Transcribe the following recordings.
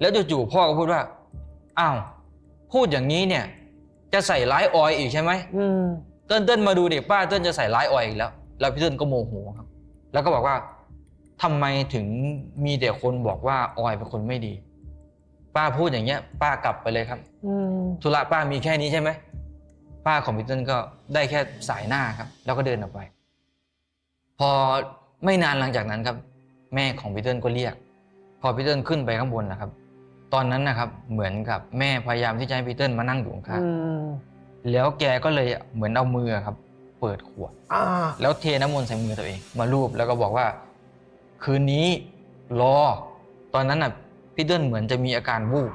แล้วจู่ๆพ่อก็พูดว่าอ้าวพูดอย่างนี้เนี่ย จะใส่ร้ายออยอีกใช่ไหมอืมเติ้ลเติ้ลมาดูเด็กป้าเติ้ลจะใส่ร้ายออยอีกแล้ว แล้วพี่เติ้ลก็โมโหครับ แล้วก็บอกว่าทำไมถึงมีแต่คนบอกว่าออยเป็นคนไม่ดี ป้าพูดอย่างเงี้ย ป้ากลับไปเลยครับอืมธุระป้ามีแค่นี้ใช่ไหมป้าของพี่เติ้ลก็ได้แค่สายหน้าครับ แล้วก็เดินออกไป พอไม่นานหลังจากนั้นครับ แม่ของพี่เติ้ลก็เรียก พอพี่เติ้ลขึ้นไปข้างบนนะครับ ตอนนั้นนะครับเหมือนกับแม่พยายามที่จะให้พี่เติ้ลมานั่งอยู่ข้างอืมๆแล้วแกก็เลยเหมือนเอามือครับ เปิดขวด อ่าแล้วเทน้ำมนต์ใส่มือตัวเอง มารูปแล้วก็บอกว่า คืนนี้รอ ตอนนั้นน่ะพี่เติ้ลเหมือนจะมีอาการวูบ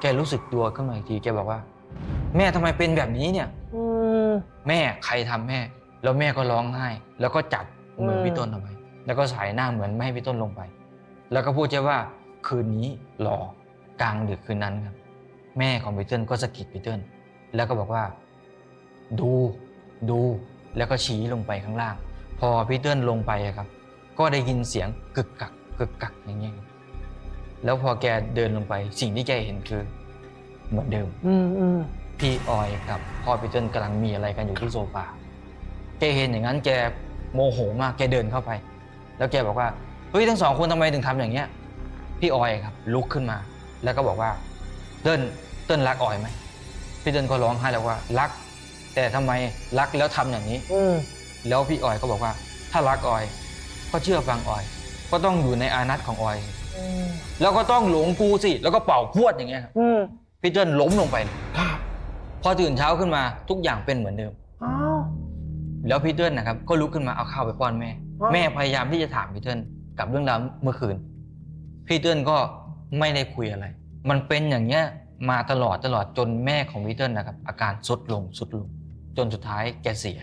แกรู้สึกตัวขึ้นมาอีกทีแกบอกว่า แม่ทำไมเป็นแบบนี้เนี่ย อืม แม่ใครทำแม่ แล้วแม่ก็ร้องไห้ แล้วก็จับมืออืมพี่ต้นเอาไว้แล้วก็สายหน้าเหมือนไม่ให้พี่ต้นลงไป แล้วก็พูดแค่ว่า คืนนี้รอ กลางดึกคืนนั้นครับ แม่ของพี่เติ้ลก็สะกิดพี่เติ้ลแล้วก็บอกว่า ดูดูแล้วก็ชี้ลงไปข้างล่าง พอพี่เติ้ลลงไปอะครับ ก็ได้ยินเสียงกึกกักกึกกักอย่างเงี้ยครับแล้วพอแกเดินลงไป สิ่งที่แกเห็นคือเหมือนเดิม อืมอืมพี่ออยกับพ่อพีเติ้ลกำลังมีอะไรกันอยู่ที่โซฟาแกเห็นอย่างนั้นแกโมโหมากแกเดินเข้าไป แล้วแกบอกว่าเฮ้ยทั้งสองคนทำไมถึงทำอย่างเงี้ยพี่ออยครับ ลุกขึ้นมา แล้วก็บอกว่าเติ้ลเติ้ลรักออยไหมพี่เติ้ลก็ร้องไห้แล้วว่ารัก แต่ทำไมรักแล้วทำอย่างนี้ อืม แล้วพี่ออยก็บอกว่า ถ้ารักออย ก็เชื่อฟังออย ก็ต้องอยู่ในอานัตของออยอืม แล้วก็ต้องหลงกูสิ แล้วก็เป่าพวดอย่างเงี้ยครับอืม พี่เติ้ลล้มลงไปเลยครับพอตื่นเช้าขึ้นมาทุกอย่างเป็นเหมือนเดิม อ้าว แล้วพี่เติ้ลนะครับก็ลุกขึ้นมาเอาข้าวไปป้อนแม่อ๋อแม่พยายามที่จะถามพี่เติ้ลกับเรื่องราวเมื่อคืน พี่เติ้ลก็ ไม่ได้คุยอะไร มันเป็นอย่างเงี้ยมาตลอดตลอดจนแม่ของพี่เติ้ลนะครับ อาการสุดลงสุดลง จนสุดท้ายแกเสีย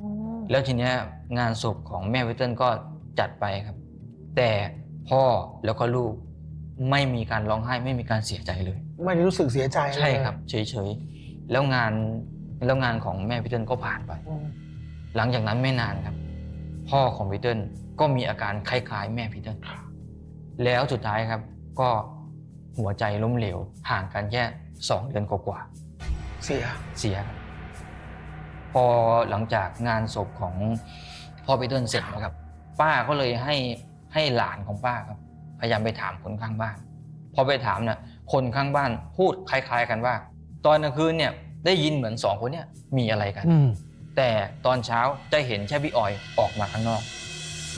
อืมแล้วทีเนี้ยงานศพของแม่พี่เติ้ลก็จัดไปครับ แต่พ่อแล้วก็ลูกไม่มีการร้องไห้ไม่มีการเสียใจเลย ไม่ได้รู้สึกเสียใจเลยใช่ครับ เฉยๆแล้วงานแล้วงานของแม่พี่เติ้ลก็ผ่านไปอืมหลังจากนั้นไม่นานครับ พ่อของพีเติ้ลก็มีอาการคล้ายๆ แม่พีเติ้ลแล้วสุดท้ายครับ ก็หัวใจล้มเหลวห่างกันแค่สองเดือนกว่าเสียๆเสียครับพอหลังจากงานศพของพ่อพีเติ้ลเสร็จนะครับ ป้าก็เลยให้ให้หลานของป้าครับ พยายามไปถามคนข้างบ้าน พอไปถามเนี่ยคนข้างบ้านพูดคล้าย ๆ กันว่า ตอนกลางคืนเนี่ยได้ยินเหมือนสองคนเนี่ยมีอะไรกัน อืมแต่ตอนเช้าจะเห็นแค่พี่ออยออกมาข้างนอก